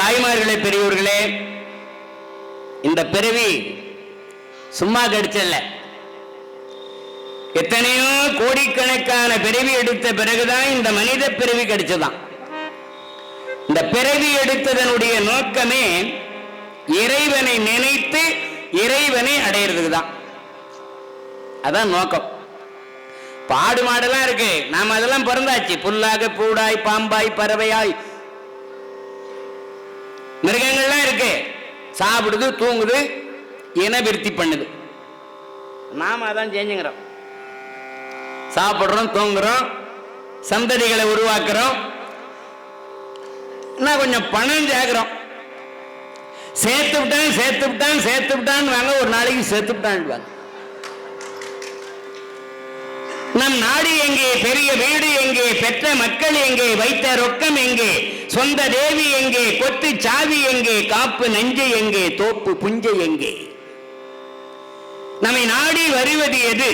தாய்மார்களே பெரியவர்களே இந்த பிறவி சும்மா கிடைச்சல்ல. எத்தனையோ கோடிக்கணக்கான பிறவி எடுத்த பிறகுதான் இந்த மனித பிறவி கிடைச்சதாம் இந்த பிறவி எடுத்ததனுடைய நோக்கமே இறைவனை நினைத்து இறைவனை அடையிறதுக்கு தான் அதான் நோக்கம். பாடு மாடெல்லாம் இருக்கு. நாம அதெல்லாம் பிறந்தாச்சு. புல்லாக பூடாய் பாம்பாய் பறவையாய் மிருகங்கள்லாம் இருக்கு. சாப்பிடுது தூங்குது இனவிருத்தி பண்ணுது. நாம அதான் செஞ்சுங்கிறோம். சாப்பிடுறோம் தூங்குறோம் சந்ததிகளை உருவாக்குறோம். இன்னும் கொஞ்சம் பணம் சேர்க்கிறோம். சேர்த்து விட்டான் சேர்த்து விட்டான் சேர்த்து விட்டான்னு வாங்க ஒரு நாளைக்கு சேர்த்து விட்டான் நம் நாடு எங்கே? பெரிய வீடு எங்கே? பெற்ற மக்கள் எங்கே? வைத்த ரொக்கம் எங்கே? சொந்த தேவி எங்கே? கொத்து சாவி எங்கே? காப்பு நஞ்சை எங்கே? தோப்பு புஞ்சை எங்கே? நம்மை நாடி வருவது எது?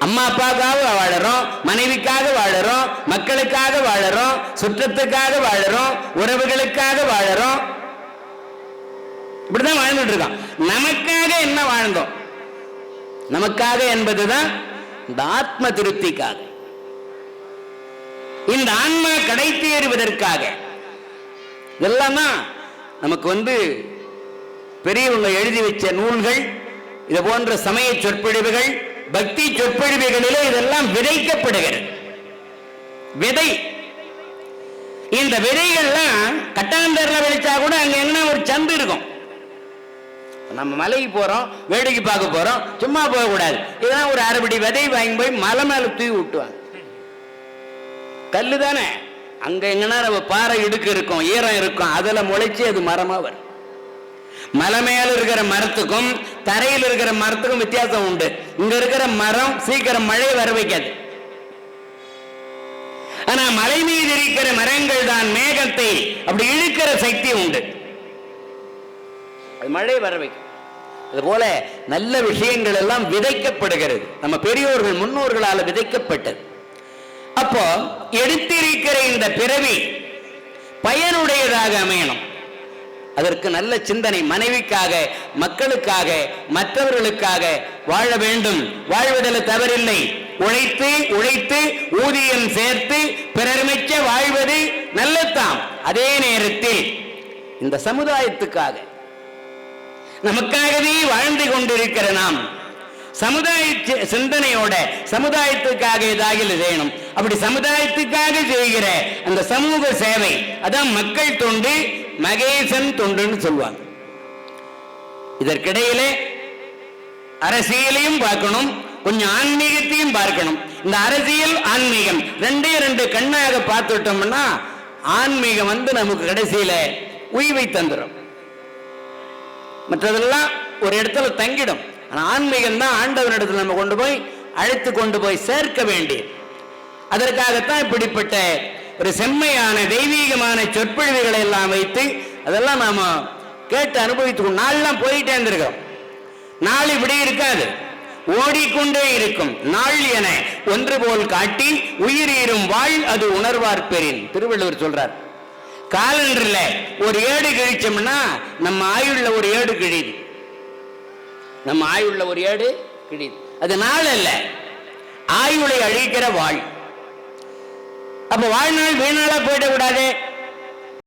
அம்மா அப்பாக்காக வாழறோம் மனைவிக்காக வாழறோம் மக்களுக்காக வாழறோம் சுற்றத்துக்காக வாழறோம் உறவுகளுக்காக வாழறோம். இப்படிதான் வாழ்ந்துட்டு இருக்கோம். நமக்காக என்ன வாழ்ந்தோம்? நமக்காக என்பதுதான் இந்த ஆத்ம திருப்திக்காக. இந்த ஆன்மா கடை தேறுவதற்காக இதெல்லாமா நமக்கு வந்து பெரியவங்க எழுதி வச்ச நூல்கள் இது போன்ற சமய சொற்பொழிவுகள் பக்தி சொற்பொழிவுகளிலே இதெல்லாம் விதைக்கப்படுகிறது. விதை. இந்த விதைகள்லாம் கட்டாந்தரில் விளைச்சா கூட அங்க என்ன ஒரு சந்து இருக்கும். நம்ம மலைக்கு போறோம் வேடிக்கை பார்க்க போறோம் சும்மா போகக்கூடாது இதெல்லாம் ஒரு அரைபடி விதை வாங்கி போய் மலை மேல தூவி விட்டுவாங்க கல் தானே அங்க எங்கன்னா நம்ம பாறை இடுக்கு இருக்கும் ஈரம் இருக்கும் அதுல முளைச்சி அது மரமா வரும். மலை மேல இருக்கிற மரத்துக்கும் தரையில் இருக்கிற மரத்துக்கும் வித்தியாசம் உண்டு. இங்க இருக்கிற மரம் சீக்கிரம் மழை வர வைக்காது. ஆனா மலை மீது இருக்கிற மரங்கள் தான் மேகத்தை அப்படி இழுக்கிற சக்தி உண்டு. அது மழை வர வைக்கும். அதுபோல நல்ல விஷயங்கள் எல்லாம் விதைக்கப்படுகிறது. நம்ம பெரியோர்கள் முன்னோர்களால் விதைக்கப்பட்டது. அப்போ எடுத்திருக்கிற இந்த பிறவி பயனுடையதாக அமையணும். அதற்கு நல்ல சிந்தனை மனைவிக்காக மக்களுக்காக மற்றவர்களுக்காக வாழ வேண்டும். வாழ்வதில் தவறில்லை. உழைத்து உழைத்து ஊதியம் சேர்த்து பிறர் வாழ்வது நல்லதாம் அதே நேரத்தில் இந்த சமுதாயத்துக்காக நமக்காகவே வாழ்ந்து கொண்டிருக்கிற நாம் சமுதாய சிந்தனையோட சமுதாயத்துக்காக ஏதாவது செய்யணும். அப்படி சமுதாயத்துக்காக செய்கிற அந்த சமூக சேவை அதான் மக்கள் தொண்டு மகேசன் தொண்டுன்னு சொல்லுவாங்க. இதற்கிடையிலே அரசியலையும் பார்க்கணும் கொஞ்சம் ஆன்மீகத்தையும் பார்க்கணும். இந்த அரசியல் ஆன்மீகம் ரெண்டே ரெண்டு கண்ணாக பார்த்துட்டோம்னா ஆன்மீகம் வந்து நமக்கு கடைசியில உய்வை தந்துடும் மற்றதெல்லாம் ஒரு இடத்துல தங்கிடும். ஆனால் ஆன்மீகம் தான் ஆண்டவனிடத்தில் நம்ம கொண்டு போய் அழைத்து கொண்டு போய் சேர்க்க வேண்டிய அதற்காகத்தான் இப்படிப்பட்ட ஒரு செம்மையான தெய்வீகமான சொற்பொழிவுகளை எல்லாம் வைத்து அதெல்லாம் நாம் கேட்டு அனுபவித்து நாள்லாம் போயிட்டே இருந்திருக்கோம் நாள் இப்படி இருக்காது. ஓடிக்கொண்டே இருக்கும். நாள் என ஒன்று போல் காட்டி உயிரீரும் வாழ் அது உணர்வார் பெறின். திருவள்ளுவர் சொல்றார் காலண்டர்ல ஒரு ஏடு கிழிச்சோம்னா நம்ம ஆயுள்ல ஒரு ஏடு கிழிது நம்ம ஆயுள்ல ஒரு ஏடு கிழிது அது நாள் அல்ல ஆயுளை அழிக்கிற வாழ். அப்ப வாழ்நாள் வீணாளா போயிட கூடாது